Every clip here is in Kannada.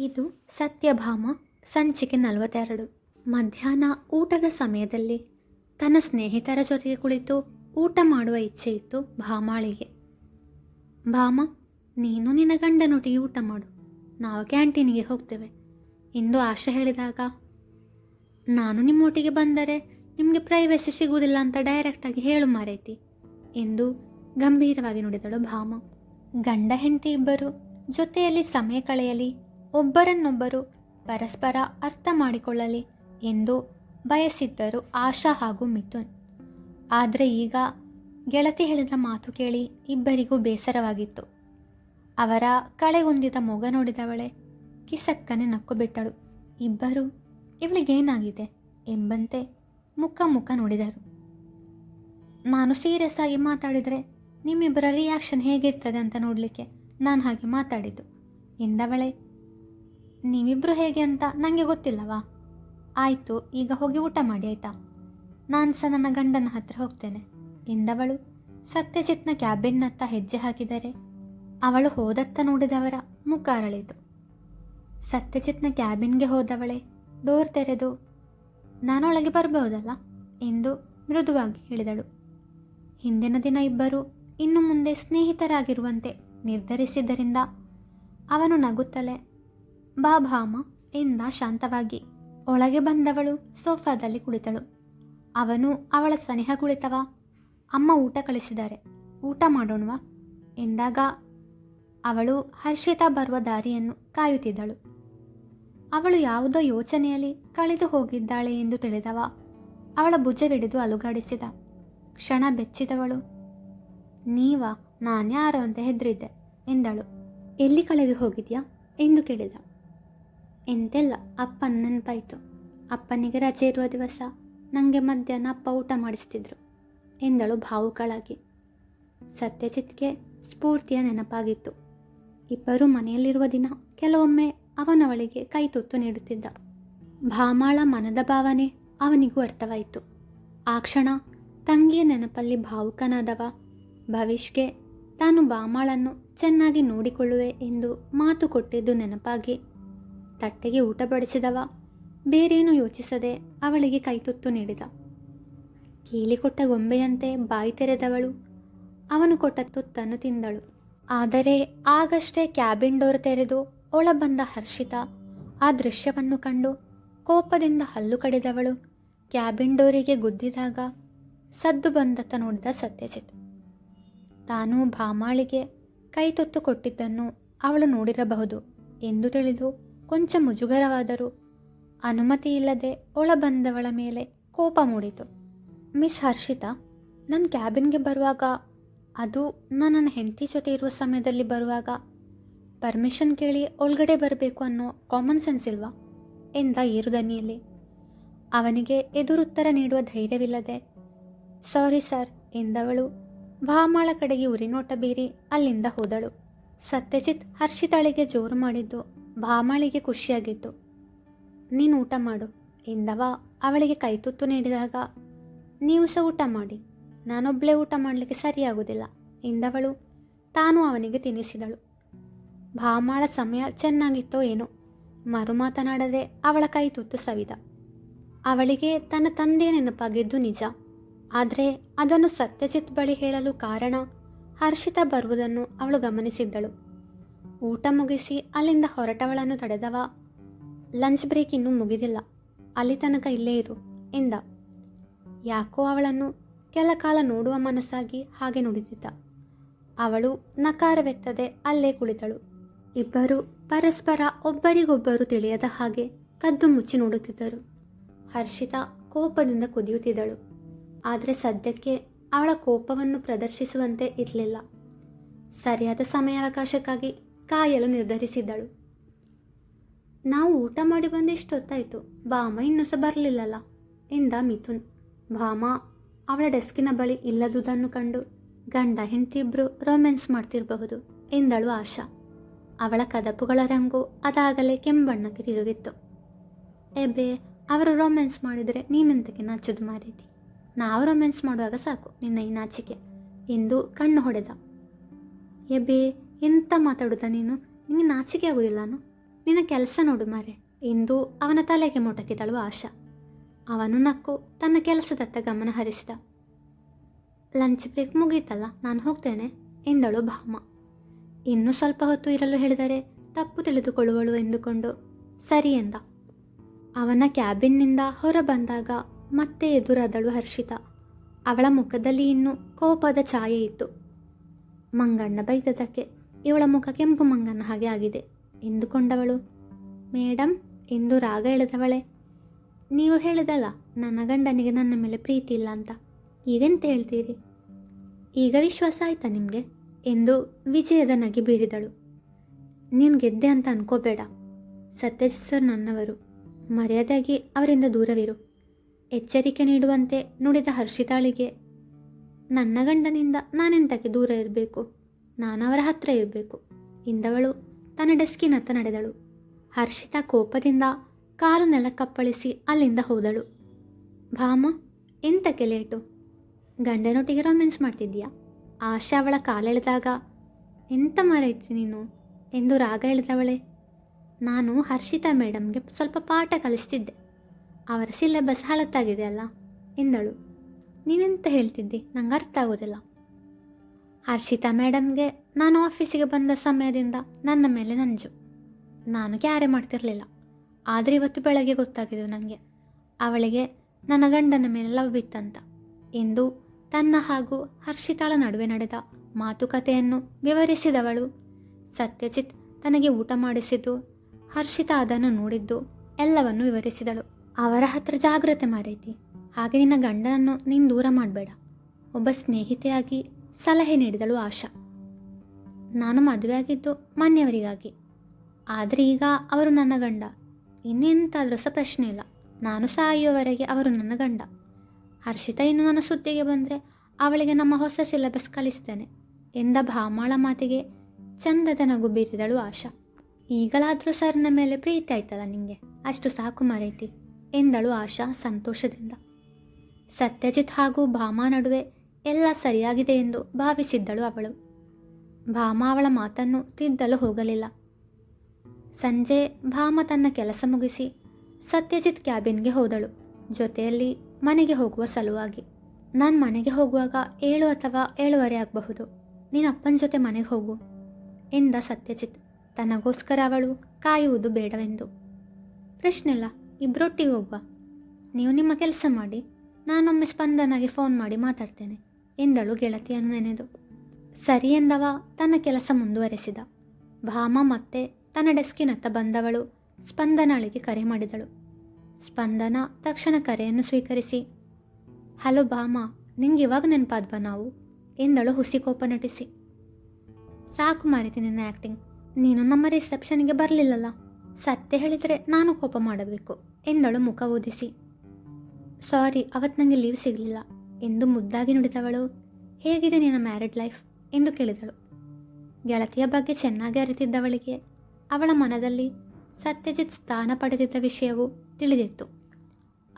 ಇದು ಸತ್ಯಭಾಮ ಸಂಚಿಕೆ ನಲವತ್ತೆರಡು. ಮಧ್ಯಾಹ್ನ ಊಟದ ಸಮಯದಲ್ಲಿ ತನ್ನ ಸ್ನೇಹಿತರ ಜೊತೆಗೆ ಕುಳಿತು ಊಟ ಮಾಡುವ ಇಚ್ಛೆ ಇತ್ತು ಭಾಮಾಳಿಗೆ. ಭಾಮ, ನೀನು ನಿನ್ನ ಗಂಡನೊಟ್ಟಿಗೆ ಊಟ ಮಾಡು. ನಾವು ಕ್ಯಾಂಟೀನಿಗೆ ಹೋಗ್ತೇವೆ. ಎಂದು ಆಶಾ ಹೇಳಿದಾಗ, ನಾನು ನಿಮ್ಮೊಟ್ಟಿಗೆ ಬಂದರೆ ನಿಮಗೆ ಪ್ರೈವಸಿ ಸಿಗುವುದಿಲ್ಲ ಅಂತ ಡೈರೆಕ್ಟಾಗಿ ಹೇಳು ಮಾರೈತಿ ಎಂದು ಗಂಭೀರವಾಗಿ ನುಡಿದಳು ಭಾಮ. ಗಂಡ, ಹೆಂಡತಿ ಇಬ್ಬರು ಜೊತೆಯಲ್ಲಿ ಸಮಯ ಕಳೆಯಲಿ ಒಬ್ಬರನ್ನೊಬ್ಬರು ಪರಸ್ಪರ ಅರ್ಥ ಮಾಡಿಕೊಳ್ಳಲಿ ಎಂದು ಬಯಸಿದ್ದರು ಆಶಾ ಹಾಗೂ ಮಿಥುನ್. ಆದರೆ ಈಗ ಗೆಳತಿ ಹೇಳಿದ ಮಾತು ಕೇಳಿ ಇಬ್ಬರಿಗೂ ಬೇಸರವಾಗಿತ್ತು. ಅವರ ಕಳೆಗುಂದಿದ ಮೊಗ ನೋಡಿದವಳೆ ಕಿಸಕ್ಕನೆ ನಕ್ಕು ಬಿಟ್ಟಳು. ಇಬ್ಬರು, ಇವಳಿಗೇನಾಗಿದೆ? ಎಂಬಂತೆ ಮುಖ ಮುಖ ನೋಡಿದರು. ನಾನು ಸೀರಿಯಸ್ ಆಗಿ ಮಾತಾಡಿದರೆ ನಿಮ್ಮಿಬ್ಬರ ರಿಯಾಕ್ಷನ್ ಹೇಗಿರ್ತದೆ ಅಂತ ನೋಡಲಿಕ್ಕೆ ನಾನು ಹಾಗೆ ಮಾತಾಡಿದ್ದು, ಎಂದವಳೆ ನೀವಿಬ್ಬರು ಹೇಗೆ ಅಂತ ನನಗೆ ಗೊತ್ತಿಲ್ಲವಾ? ಆಯಿತು, ಈಗ ಹೋಗಿ ಊಟ ಮಾಡಿ, ಆಯಿತಾ? ನಾನು ಸಹ ನನ್ನ ಗಂಡನ ಹತ್ರ ಹೋಗ್ತೇನೆ. ಎಂದವಳು ಸತ್ಯಜಿತ್ನ ಕ್ಯಾಬಿನ್ನತ್ತ ಹೆಜ್ಜೆ ಹಾಕಿದರೆ ಅವಳು ಹೋದತ್ತ ನೋಡಿದವರ ಮುಖ ಅರಳಿತು ಸತ್ಯಜಿತ್ನ ಕ್ಯಾಬಿನ್ಗೆ ಹೋದವಳೆ ಡೋರ್ ತೆರೆದು, ನಾನೊಳಗೆ ಬರಬಹುದಲ್ಲ ಎಂದು ಮೃದುವಾಗಿ ಹೇಳಿದಳು. ಹಿಂದಿನ ದಿನ ಇಬ್ಬರು ಇನ್ನು ಮುಂದೆ ಸ್ನೇಹಿತರಾಗಿರುವಂತೆ ನಿರ್ಧರಿಸಿದ್ದರಿಂದ ಅವನು ನಗುತ್ತಲೇ ಬಾ ಭಾಮ ಎಂದ ಶಾಂತವಾಗಿ. ಒಳಗೆ ಬಂದವಳು ಸೋಫಾದಲ್ಲಿ ಕುಳಿತಳು. ಅವನು ಅವಳ ಸನಿಹ ಕುಳಿತವ. ಅಮ್ಮ ಊಟ ಕಳಿಸಿದ್ದಾರೆ. ಊಟ ಮಾಡೋಣವಾ? ಎಂದಾಗ ಅವಳು ಹರ್ಷಿತಾ ಬರುವ ದಾರಿಯನ್ನು ಕಾಯುತ್ತಿದ್ದಳು. ಅವಳು ಯಾವುದೋ ಯೋಚನೆಯಲ್ಲಿ ಕಳೆದು ಹೋಗಿದ್ದಾಳೆ ಎಂದು ತಿಳಿದವ. ಅವಳ ಭುಜವಿಡಿದು ಅಲುಗಾಡಿಸಿದ. ಕ್ಷಣ ಬೆಚ್ಚಿದವಳು. ನೀವಾ ನಾನ್ಯಾರು ಅಂತ ಹೆದರಿದ್ದೆ ಎಂದಳು. ಎಲ್ಲಿ ಕಳೆದು ಹೋಗಿದ್ಯಾ? ಎಂದು ಕೇಳಿದ. ಎಂತೆಲ್ಲ ಅಪ್ಪನ ನೆನಪಾಯಿತು ಅಪ್ಪನಿಗೆ ರಜೆ ಇರುವ ದಿವಸ ನನಗೆ ಮಧ್ಯಾಹ್ನ ಅಪ್ಪ ಊಟ ಮಾಡಿಸ್ತಿದ್ರು, ಎಂದಳು ಭಾವುಕಳಾಗಿ. ಸತ್ಯಜಿತ್ಗೆ ಸ್ಫೂರ್ತಿಯ ನೆನಪಾಗಿತ್ತು. ಇಬ್ಬರು ಮನೆಯಲ್ಲಿರುವ ದಿನ ಕೆಲವೊಮ್ಮೆ ಅವನವಳಿಗೆ ಕೈ ತುತ್ತು ನೀಡುತ್ತಿದ್ದ. ಭಾಮಾಳ ಮನದ ಭಾವನೆ ಅವನಿಗೂ ಅರ್ಥವಾಯಿತು. ಆ ಕ್ಷಣ ತಂಗಿಯ ನೆನಪಲ್ಲಿ ಭಾವುಕನಾದವ, ಭವಿಷ್ಗೆ ತಾನು ಬಾಮಾಳನ್ನು ಚೆನ್ನಾಗಿ ನೋಡಿಕೊಳ್ಳುವೆ ಎಂದು ಮಾತು ಕೊಟ್ಟಿದ್ದು ನೆನಪಾಗಿ ತಟ್ಟೆಗೆ ಊಟ ಬಡಿಸಿದವ. ಬೇರೇನೂ ಯೋಚಿಸದೆ ಅವಳಿಗೆ ಕೈತುತ್ತು ನೀಡಿದ. ಕೇಳಿಕೊಟ್ಟ ಗೊಂಬೆಯಂತೆ ಬಾಯಿ ತೆರೆದವಳು. ಅವನು ಕೊಟ್ಟ ತುತ್ತನ್ನು ತಿಂದಳು. ಆದರೆ ಆಗಷ್ಟೇ ಕ್ಯಾಬಿನ್ ಡೋರ್ ತೆರೆದು ಒಳ ಬಂದ ಹರ್ಷಿತಾ ಆ ದೃಶ್ಯವನ್ನು ಕಂಡು ಕೋಪದಿಂದ ಹಲ್ಲು ಕಡಿದವಳು. ಕ್ಯಾಬಿನ್ ಡೋರಿಗೆ ಗುದ್ದಿದಾಗ ಸದ್ದು ಬಂದತ್ತ ನೋಡಿದ ಸತ್ಯಜಿತ್. ತಾನು ಭಾಮಾಳಿಗೆ ಕೈತೊತ್ತು ಕೊಟ್ಟಿದ್ದನ್ನು ಅವಳು ನೋಡಿರಬಹುದು ಎಂದು ತಿಳಿದು ಕೊಂಚ ಮುಜುಗರವಾದರೂ ಅನುಮತಿ ಇಲ್ಲದೆ ಒಳ ಬಂದವಳ ಮೇಲೆ ಕೋಪ ಮೂಡಿತು. ಮಿಸ್ ಹರ್ಷಿತಾ ನನ್ನ ಕ್ಯಾಬಿನ್ಗೆ ಬರುವಾಗ, ಅದು ನಾನು ನನ್ನ ಹೆಂಡತಿ ಜೊತೆ ಇರುವ ಸಮಯದಲ್ಲಿ ಬರುವಾಗ ಪರ್ಮಿಷನ್ ಕೇಳಿ ಒಳಗಡೆ ಬರಬೇಕು ಅನ್ನೋ ಕಾಮನ್ ಸೆನ್ಸ್ ಇಲ್ವಾ? ಎಂದ ಏರುದನಿಯಲ್ಲಿ ಅವನಿಗೆ ಎದುರುತ್ತರ ನೀಡುವ ಧೈರ್ಯವಿಲ್ಲದೆ, ಸಾರಿ ಸರ್, ಎಂದವಳು ಭಾಮಾಳ ಕಡೆಗೆ ಉರಿನೋಟ ಬೀರಿ ಅಲ್ಲಿಂದ ಹೋದಳು. ಸತ್ಯಜಿತ್ ಹರ್ಷಿತಾಳಿಗೆ ಜೋರು ಮಾಡಿದ್ದು ಭಾಮಾಳಿಗೆ ಖುಷಿಯಾಗಿತ್ತು. ನೀನು ಊಟ ಮಾಡು. ಎಂದವ ಅವಳಿಗೆ ಕೈತುತ್ತು ನೀಡಿದಾಗ, ನೀವು ಸಹ ಊಟ ಮಾಡಿ. ನಾನೊಬ್ಬಳೇ ಊಟ ಮಾಡಲಿಕ್ಕೆ ಸರಿಯಾಗುವುದಿಲ್ಲ ಎಂದವಳು ತಾನು ಅವನಿಗೆ ತಿನ್ನಿಸಿದಳು. ಭಾಮಾಳ ಸಮಯ ಚೆನ್ನಾಗಿತ್ತೋ ಏನೋ, ಮರು ಮಾತನಾಡದೆ ಅವಳ ಕೈ ತುತ್ತು ಸವಿದ. ಅವಳಿಗೆ ತನ್ನ ತಂದೆಯ ನೆನಪಾಗಿದ್ದು ನಿಜ. ಆದರೆ ಅದನ್ನು ಸತ್ಯಜಿತ್ ಬಳಿ ಹೇಳಲು ಕಾರಣ ಹರ್ಷಿತ ಬರುವುದನ್ನು ಅವಳು ಗಮನಿಸಿದ್ದಳು. ಊಟ ಮುಗಿಸಿ ಅಲ್ಲಿಂದ ಹೊರಟವಳನ್ನು ತಡೆದವ. ಲಂಚ್ ಬ್ರೇಕ್ ಇನ್ನೂ ಮುಗಿದಿಲ್ಲ. ಅಲ್ಲಿ ತನಕ ಇಲ್ಲೇ ಇರು, ಎಂದ. ಯಾಕೋ ಅವಳನ್ನು ಕೆಲ ಕಾಲ ನೋಡುವ ಮನಸ್ಸಾಗಿ ಹಾಗೆ ನುಡಿದಿದ್ದ. ಅವಳು ನಕಾರವೆತ್ತದೆ ಅಲ್ಲೇ ಕುಳಿತಳು. ಇಬ್ಬರು ಪರಸ್ಪರ ಒಬ್ಬರಿಗೊಬ್ಬರು ತಿಳಿಯದ ಹಾಗೆ ಕದ್ದು ಮುಚ್ಚಿ ನೋಡುತ್ತಿದ್ದರು. ಹರ್ಷಿತಾ ಕೋಪದಿಂದ ಕುದಿಯುತ್ತಿದ್ದಳು. ಆದರೆ ಸದ್ಯಕ್ಕೆ ಅವಳ ಕೋಪವನ್ನು ಪ್ರದರ್ಶಿಸುವಂತೆ ಇರಲಿಲ್ಲ. ಸರಿಯಾದ ಸಮಯಾವಕಾಶಕ್ಕಾಗಿ ಕಾಯಲು ನಿರ್ಧರಿಸಿದ್ದಳು. ನಾವು ಊಟ ಮಾಡಿ ಬಂದು ಇಷ್ಟೊತ್ತಾಯಿತು ಬಾಮ ಇನ್ನೂ ಸಹ ಬರಲಿಲ್ಲಲ್ಲ? ಎಂದ ಮಿಥುನ್. ಭಾಮ, ಅವಳ ಡೆಸ್ಕಿನ ಬಳಿ ಇಲ್ಲದುದನ್ನು ಕಂಡು ಗಂಡ ಹೆಂಡತಿಬ್ರು ರೊಮ್ಯಾನ್ಸ್ ಮಾಡ್ತಿರಬಹುದು ಎಂದಳು ಆಶಾ. ಅವಳ ಕದಪುಗಳ ರಂಗು ಅದಾಗಲೇ ಕೆಂಬಣ್ಣಕ್ಕೆ ತಿರುಗಿತ್ತು ಎಬ್ಬೆ, ಅವರು ರೊಮ್ಯಾನ್ಸ್ ಮಾಡಿದರೆ ನೀನಂತಕ್ಕೆ ನಾಚೋದು ಮಾರೀತಿ? ನಾವು ರೊಮ್ಯಾನ್ಸ್ ಮಾಡುವಾಗ ಸಾಕು ನಿನ್ನ ಈ ನಾಚಿಕೆ ಎಂದು ಕಣ್ಣು ಹೊಡೆದ. ಎಬ್ಬೆ ಎಂತ ಮಾತಾಡೋದ ನೀನು? ನಿನಗೆ ನಾಚಿಕೆ ಆಗುವುದಿಲ್ಲಾನು ನಿನ್ನ ಕೆಲಸ ನೋಡು ಮಾರೆ ಎಂದು ಅವನ ತಲೆಗೆ ಮೊಟಕಿದಳು ಆಶಾ. ಅವನು ನಕ್ಕು ತನ್ನ ಕೆಲಸದತ್ತ ಗಮನ ಹರಿಸಿದ. ಲಂಚ್ ಬ್ರೇಕ್ ಮುಗೀತಲ್ಲ, ನಾನು ಹೋಗ್ತೇನೆ, ಎಂದಳು ಭಾಮ. ಇನ್ನೂ ಸ್ವಲ್ಪ ಹೊತ್ತು ಇರಲು ಹೇಳಿದರೆ ತಪ್ಪು ತಿಳಿದುಕೊಳ್ಳುವಳು ಎಂದುಕೊಂಡು, ಸರಿ ಎಂದ. ಅವನ ಕ್ಯಾಬಿನ್ನಿಂದ ಹೊರ ಬಂದಾಗ ಮತ್ತೆ ಎದುರಾದಳು ಹರ್ಷಿತ. ಅವಳ ಮುಖದಲ್ಲಿ ಇನ್ನೂ ಕೋಪದ ಛಾಯೆ ಇತ್ತು. ಮಂಗಣ್ಣ ಬೈದದಕ್ಕೆ ಇವಳ ಮುಖ ಕೆಂಪು ಮಂಗನ ಹಾಗೆ ಆಗಿದೆ. ಎಂದುಕೊಂಡವಳು ಮೇಡಮ್ ಎಂದು ರಾಗ ಎಳೆದವಳೆ. ನೀವು ಹೇಳಿದಲ್ಲ, ನನ್ನ ಗಂಡನಿಗೆ ನನ್ನ ಮೇಲೆ ಪ್ರೀತಿ ಇಲ್ಲ ಅಂತ. ಈಗೆಂತ ಹೇಳ್ತೀರಿ? ಈಗ ವಿಶ್ವಾಸ ಆಯ್ತಾ ನಿಮಗೆ? ಎಂದು ವಿಜಯದ ನಗೆ ಬೀರಿದಳು. ನೀನು ಗೆದ್ದೆ ಅಂತ ಅನ್ಕೋಬೇಡ. ಸತ್ಯಜಿತ್ ಸರ್ ನನ್ನವರು. ಮರ್ಯಾದೆಯಾಗಿ ಅವರಿಂದ ದೂರವಿರು. ಎಚ್ಚರಿಕೆ ನೀಡುವಂತೆ ನುಡಿದ ಹರ್ಷಿತಾಳಿಗೆ, ನನ್ನ ಗಂಡನಿಂದ ನಾನೆಂತಕ್ಕೆ ದೂರ ಇರಬೇಕು? ನಾನು ಅವರ ಹತ್ರ ಇರಬೇಕು. ಇಂದವಳು ತನ್ನ ಡೆಸ್ಕಿನತ್ತ ನಡೆದಳು. ಹರ್ಷಿತಾ ಕೋಪದಿಂದ ಕಾಲು ನೆಲಕ್ಕಪ್ಪಳಿಸಿ ಅಲ್ಲಿಂದ ಹೋದಳು. ಭಾಮ, ಎಂತಕ್ಕೆ ಲೇಟು? ಗಂಡನೊಟ್ಟಿಗೆ ರೊಮ್ಯಾನ್ಸ್ ಮಾಡ್ತಿದ್ದೀಯಾ? ಆಶಾ ಅವಳ ಕಾಲೆಳೆದಾಗ ಎಂತ ಇತ್ತು ನೀನು? ಎಂದು ರಾಗ ಎಳೆದವಳೆ. ನಾನು ಹರ್ಷಿತಾ ಮೇಡಮ್ಗೆ ಸ್ವಲ್ಪ ಪಾಠ ಕಲಿಸ್ತಿದ್ದೆ. ಅವರ ಸಿಲೆಬಸ್ ಹಳತ್ತಾಗಿದೆ ಅಲ್ಲ? ಎಂದಳು. ನೀನೆಂತ ಹೇಳ್ತಿದ್ದಿ? ನಂಗೆ ಅರ್ಥ ಆಗೋದಿಲ್ಲ. ಹರ್ಷಿತಾ ಮೇಡಮ್ಗೆ ನಾನು ಆಫೀಸಿಗೆ ಬಂದ ಸಮಯದಿಂದ ನನ್ನ ಮೇಲೆ ನಂಜು. ನಾನು ಕ್ಯಾರೆ ಮಾಡ್ತಿರಲಿಲ್ಲ. ಆದರೆ ಇವತ್ತು ಬೆಳಗ್ಗೆ ಗೊತ್ತಾಗಿದ್ದು ನನಗೆ ಅವಳಿಗೆ ನನ್ನ ಗಂಡನ ಮೇಲೆ ಲವ್ ಬಿತ್ತಂತ. ಎಂದು ತನ್ನ ಹಾಗೂ ಹರ್ಷಿತಾಳ ನಡುವೆ ನಡೆದ ಮಾತುಕತೆಯನ್ನು ವಿವರಿಸಿದವಳು. ಸತ್ಯಜಿತ್ ತನಗೆ ಊಟ ಮಾಡಿಸಿದ್ದು, ಹರ್ಷಿತಾ ಅದನ್ನು ನೋಡಿದ್ದು ಎಲ್ಲವನ್ನು ವಿವರಿಸಿದಳು. ಅವರ ಹತ್ರ ಜಾಗ್ರತೆ ಮಾರೈತಿ. ಹಾಗೆ ನಿನ್ನ ಗಂಡನನ್ನು ನೀನು ದೂರ ಮಾಡಬೇಡ. ಒಬ್ಬ ಸ್ನೇಹಿತೆಯಾಗಿ ಸಲಹೆ ನೀಡಿದಳು ಆಶಾ. ನಾನು ಮದುವೆಯಾಗಿದ್ದು ಮಾನ್ಯವರಿಗಾಗಿ. ಆದರೆ ಈಗ ಅವರು ನನ್ನ ಗಂಡ. ಇನ್ನೆಂತಾದರೂ ಸಹ ಪ್ರಶ್ನೆ ಇಲ್ಲ. ನಾನು ಸಾಯುವವರೆಗೆ ಅವರು ನನ್ನ ಗಂಡ. ಹರ್ಷಿತಾ ಇನ್ನು ನನ್ನ ಸುದ್ದಿಗೆ ಬಂದರೆ ಅವಳಿಗೆ ನಮ್ಮ ಹೊಸ ಸಿಲೆಬಸ್ ಕಲಿಸ್ತೇನೆ ಎಂದ ಭಾಮಾಳ ಮಾತಿಗೆ ಚಂದದ ನಗು ಬೀರಿದಳು ಆಶಾ. ಈಗಲಾದರೂ ಸರ್ನ ಮೇಲೆ ಪ್ರೀತಿ ಆಯ್ತಲ್ಲ ನಿಮಗೆ ಅಷ್ಟು ಸಾಕು ಮರೈತಿ ಎಂದಳು ಆಶಾ ಸಂತೋಷದಿಂದ. ಸತ್ಯಜಿತ್ ಹಾಗೂ ಭಾಮಾ ನಡುವೆ ಎಲ್ಲ ಸರಿಯಾಗಿದೆ ಎಂದು ಭಾವಿಸಿದ್ದಳು ಅವಳು. ಭಾಮ ಅವಳ ಮಾತನ್ನು ತಿದ್ದಲು ಹೋಗಲಿಲ್ಲ. ಸಂಜೆ ಭಾಮ ತನ್ನ ಕೆಲಸ ಮುಗಿಸಿ ಸತ್ಯಜಿತ್ ಕ್ಯಾಬಿನ್ಗೆ ಹೋದಳು. ಜೊತೆಯಲ್ಲಿ ಮನೆಗೆ ಹೋಗುವ ಸಲುವಾಗಿ. ನಾನು ಮನೆಗೆ ಹೋಗುವಾಗ ಏಳು ಅಥವಾ ಏಳುವರೆ ಆಗಬಹುದು. ನೀನು ಅಪ್ಪನ ಜೊತೆ ಮನೆಗೆ ಹೋಗು, ಎಂದ ಸತ್ಯಜಿತ್. ತನಗೋಸ್ಕರ ಅವಳು ಕಾಯುವುದು ಬೇಡವೆಂದು. ಪ್ರಶ್ನೆಲ್ಲ ಇಬ್ಬರೊಟ್ಟಿಗೆ ಹೋಗುವ. ನೀವು ನಿಮ್ಮ ಕೆಲಸ ಮಾಡಿ. ನಾನೊಮ್ಮೆ ಸ್ಪಂದನಾಗಿ ಫೋನ್ ಮಾಡಿ ಮಾತಾಡ್ತೇನೆ, ಎಂದಳು ಗೆಳತಿಯನ್ನು ನೆನೆದು. ಸರಿ ಎಂದವ, ತನ್ನ ಕೆಲಸ ಮುಂದುವರೆಸಿದ. ಭಾಮ ಮತ್ತೆ ತನ್ನ ಡೆಸ್ಕಿನತ್ತ ಬಂದವಳು ಸ್ಪಂದನಾಳಿಗೆ ಕರೆ ಮಾಡಿದಳು. ಸ್ಪಂದನ ತಕ್ಷಣ ಕರೆಯನ್ನು ಸ್ವೀಕರಿಸಿ, ಹಲೋ ಭಾಮ, ನಿಂಗೆ ಇವಾಗ ನೆನಪಾದ್ವಾ ನಾವು? ಎಂದಳು ಹುಸಿ ಕೋಪ ನಟಿಸಿ. ಸಾಕು ಮಾರಿತಿ ನಿನ್ನ ಆ್ಯಕ್ಟಿಂಗ್ ನೀನು ನಮ್ಮ ರಿಸೆಪ್ಷನ್ಗೆ ಬರಲಿಲ್ಲಲ್ಲ, ಸತ್ಯ ಹೇಳಿದರೆ ನಾನು ಕೋಪ ಮಾಡಬೇಕು, ಎಂದಳು ಮುಖ ಊದಿಸಿ. ಸಾರಿ ಅವತ್ತು ನನಗೆ ಲೀವ್ ಸಿಗಲಿಲ್ಲ. ಎಂದು ಮುದ್ದಾಗಿ ನುಡಿದವಳು, ಹೇಗಿದೆ ನಿನ್ನ ಮ್ಯಾರಿಡ್ ಲೈಫ್? ಎಂದು ಕೇಳಿದಳು. ಗೆಳತಿಯ ಬಗ್ಗೆ ಚೆನ್ನಾಗಿ ಅರಿತಿದ್ದವಳಿಗೆ, ಅವಳ ಮನದಲ್ಲಿ ಸತ್ಯಜಿತ್ ಸ್ಥಾನ ಪಡೆದಿದ್ದ ವಿಷಯವು ತಿಳಿದಿತ್ತು.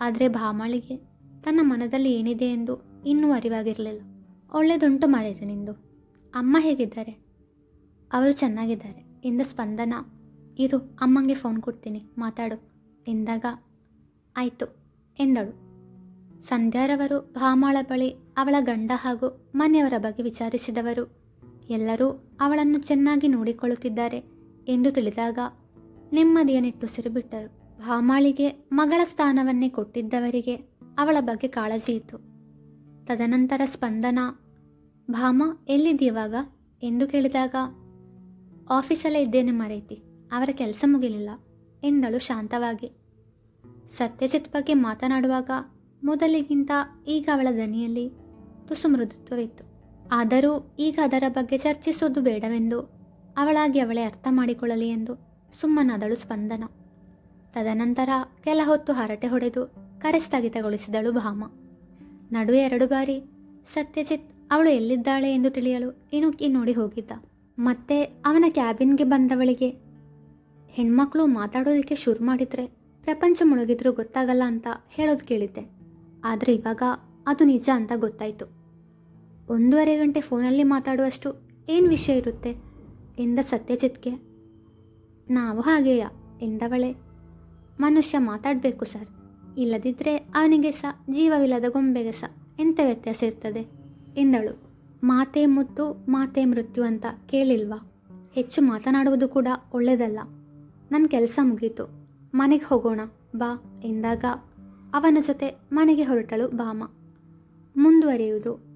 ಆದರೆ ಭಾಮಳಿಗೆ ತನ್ನ ಮನದಲ್ಲಿ ಏನಿದೆ ಎಂದು ಇನ್ನೂ ಅರಿವಾಗಿರಲಿಲ್ಲ. ಒಳ್ಳೆದುಂಟು ಮಾರೇಜ ನಿಂದು. ಅಮ್ಮ ಹೇಗಿದ್ದಾರೆ? ಅವರು ಚೆನ್ನಾಗಿದ್ದಾರೆ. ಎಂದ ಸ್ಪಂದನ, ಇರು, ಅಮ್ಮಂಗೆ ಫೋನ್ ಕೊಡ್ತೀನಿ, ಮಾತಾಡು. ಎಂದಾಗ, ಆಯಿತು, ಎಂದಳು. ಸಂಧ್ಯಾರವರು ಭಾಮಾಳ ಬಳಿ ಅವಳ ಗಂಡ ಹಾಗೂ ಮನೆಯವರ ಬಗ್ಗೆ ವಿಚಾರಿಸಿದವರು. ಎಲ್ಲರೂ ಅವಳನ್ನು ಚೆನ್ನಾಗಿ ನೋಡಿಕೊಳ್ಳುತ್ತಿದ್ದಾರೆ ಎಂದು ತಿಳಿದಾಗ ನೆಮ್ಮದಿಯ ನಿಟ್ಟುಸಿರು ಬಿಟ್ಟರು ಭಾಮಾಳಿಗೆ ಮಗಳ ಸ್ಥಾನವನ್ನೇ ಕೊಟ್ಟಿದ್ದವರಿಗೆ ಅವಳ ಬಗ್ಗೆ ಕಾಳಜಿ ಇತ್ತು. ತದನಂತರ ಸ್ಪಂದನ, ಭಾಮ ಎಲ್ಲಿದ್ದೀವಾಗ? ಎಂದು ಕೇಳಿದಾಗ, ಆಫೀಸಲ್ಲೇ ಇದ್ದೇನೆ ಮರೈತಿ, ಅವರ ಕೆಲಸ ಮುಗಿಲಿಲ್ಲ, ಎಂದಳು ಶಾಂತವಾಗಿ. ಸತ್ಯಜಿತ್ ಬಗ್ಗೆ ಮಾತನಾಡುವಾಗ ಮೊದಲಿಗಿಂತ ಈಗ ಅವಳ ದನಿಯಲ್ಲಿ ತುಸು ಮೃದುತ್ವವಿತ್ತು. ಆದರೂ ಈಗ ಅದರ ಬಗ್ಗೆ ಚರ್ಚಿಸೋದು ಬೇಡವೆಂದು ಅವಳಾಗಿ ಅವಳೇ ಅರ್ಥ ಮಾಡಿಕೊಳ್ಳಲಿ ಎಂದು ಸುಮ್ಮನಾದಳು ಸ್ಪಂದನ. ತದನಂತರ ಕೆಲ ಹೊತ್ತು ಹರಟೆ ಹೊಡೆದು ಕರೆ ಸ್ಥಗಿತಗೊಳಿಸಿದಳು ಭಾಮ. ನಡುವೆ ಎರಡು ಬಾರಿ, ಸತ್ಯಜಿತ್ ಅವಳು ಎಲ್ಲಿದ್ದಾಳೆ ಎಂದು ತಿಳಿಯಲು ಇಣುಕಿ ನೋಡಿ ಹೋಗಿದ್ದ. ಮತ್ತೆ ಅವನ ಕ್ಯಾಬಿನ್ಗೆ ಬಂದವಳಿಗೆ, ಹೆಣ್ಮಕ್ಳು ಮಾತಾಡೋದಕ್ಕೆ ಶುರು ಮಾಡಿದರೆ ಪ್ರಪಂಚ ಮುಳುಗಿದ್ರೂ ಗೊತ್ತಾಗಲ್ಲ ಅಂತ ಹೇಳೋದು ಕೇಳಿದ್ದೆ. ಆದರೆ ಇವಾಗ ಅದು ನಿಜ ಅಂತ ಗೊತ್ತಾಯಿತು. ಒಂದೂವರೆ ಗಂಟೆ ಫೋನಲ್ಲಿ ಮಾತಾಡುವಷ್ಟು ಏನು ವಿಷಯ ಇರುತ್ತೆ? ಎಂದ ಸತ್ಯಜಿತ್ಗೆ? ನಾವು ಹಾಗೆಯ? ಎಂದವಳೆ? ಮನುಷ್ಯ ಮಾತಾಡಬೇಕು ಸರ್. ಇಲ್ಲದಿದ್ದರೆ ಅವನಿಗೆ ಸಹ ಜೀವವಿಲ್ಲದ ಗೊಂಬೆಗೆ ಸಹ ಎಂಥ ವ್ಯತ್ಯಾಸ ಇರ್ತದೆ? ಎಂದಳು. ಮಾತೆ ಮುತ್ತು, ಮಾತೆ ಮೃತ್ಯು ಅಂತ ಕೇಳಿಲ್ವಾ? ಹೆಚ್ಚು ಮಾತನಾಡುವುದು ಕೂಡ ಒಳ್ಳೆಯದಲ್ಲ ನನ್ನ ಕೆಲಸ ಮುಗೀತು. ಮನೆಗೆ ಹೋಗೋಣ, ಬಾ, ಎಂದಾಗ ಅವನ ಜೊತೆ ಮನೆಗೆ ಹೊರಟಳು ಭಾಮ. ಮುಂದುವರಿಯುವುದು.